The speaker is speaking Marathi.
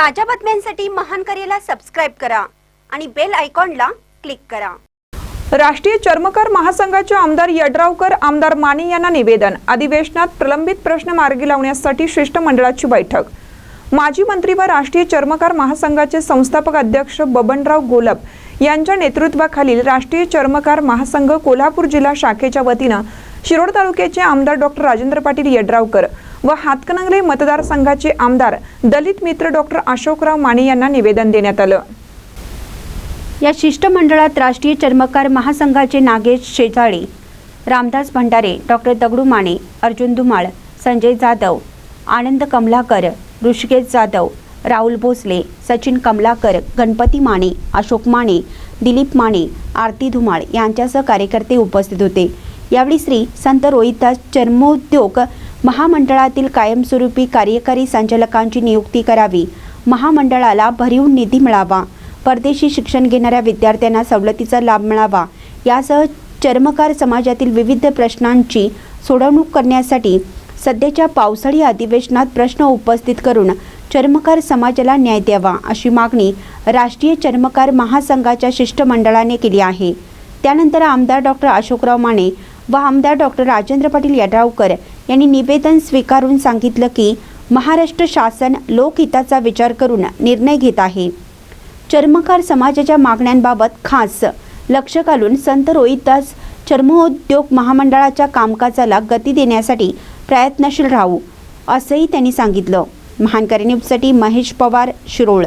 ताज्या बातम्यांसाठी महान करेला सबस्क्राईब करा आणि बेल आयकॉनला क्लिक करा. राष्ट्रीय चर्मकार महासंघाचे आमदार यड्रावकर आमदार माने यांना निवेदन. अधिवेशनात प्रलंबित प्रश्न मार्गी लावण्यासाठी शिष्टमंडळाची बैठक. माजी मंत्री व राष्ट्रीय चर्मकार महासंघाचे संस्थापक अध्यक्ष बबनराव गोलप यांच्या नेतृत्वाखालील राष्ट्रीय चर्मकार महासंघ कोल्हापूर जिल्हा शाखेच्या वतीनं शिरोड तालुक्याचे आमदार डॉक्टर राजेंद्र पाटील यड्रावकर व हातकणंगले मतदारसंघाचे आमदार दलित मित्र डॉक्टर अशोकराव माने यांना निवेदन देण्यात आलं. या शिष्टमंडळात राष्ट्रीय चर्मकार महासंघाचे नागेश शेजाळे रामदास भंडारे डॉक्टर दगडू माने अर्जुन धुमाळ संजय जाधव आनंद कमलाकर ऋषिकेश जाधव राहुल भोसले सचिन कमलाकर गणपती माने अशोक माने दिलीप माने आरती धुमाळ यांच्यासह कार्यकर्ते उपस्थित होते. यावेळी श्री संत रोहितदास चर्मोद्योग महामंडळातील कायमस्वरूपी कार्यकारी संचालकांची नियुक्ती करावी. महामंडळाला भरीव निधी मिळावा. परदेशी शिक्षण घेणाऱ्या विद्यार्थ्यांना सवलतीचा लाभ मिळावा. यासह चर्मकार समाजातील विविध प्रश्नांची सोडवणूक करण्यासाठी सध्याच्या पावसाळी अधिवेशनात प्रश्न उपस्थित करून चर्मकार समाजाला न्याय द्यावा अशी मागणी राष्ट्रीय चर्मकार महासंघाच्या शिष्टमंडळाने केली आहे. त्यानंतर आमदार डॉक्टर अशोकराव माने व आमदार डॉक्टर राजेंद्र पाटील यड्रावकर यांनी निवेदन स्वीकारून सांगितलं की महाराष्ट्र शासन लोकहिताचा विचार करून निर्णय घेत आहे. चर्मकार समाजाच्या मागण्यांबाबत खास लक्ष घालून संत रोहितदास चर्मोद्योग महामंडळाच्या कामकाजाला गती देण्यासाठी प्रयत्नशील राहू असंही त्यांनी सांगितलं. महानकरी न्यूजसाठी महेश पवार शिरोळ.